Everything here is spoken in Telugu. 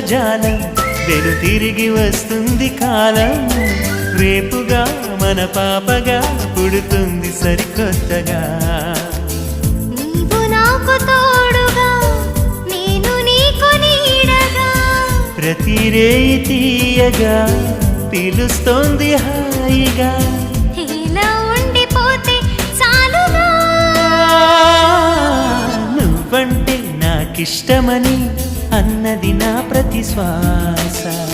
జాలం వెను తిరిగి వస్తుంది కాలం. రేపుగా మన పాపగా పుడుతుంది సరికొత్తగా. నీవు నాకు తోడుగా నేను నీకు నీడగా. ప్రతి రేయి తీయగా పిలుస్తోంది హాయిగా. ఇలా ఉండిపోతే చాలుగా. నువ్వంటే నాకిష్టమని అన్నది నా ప్రతి satisfaça.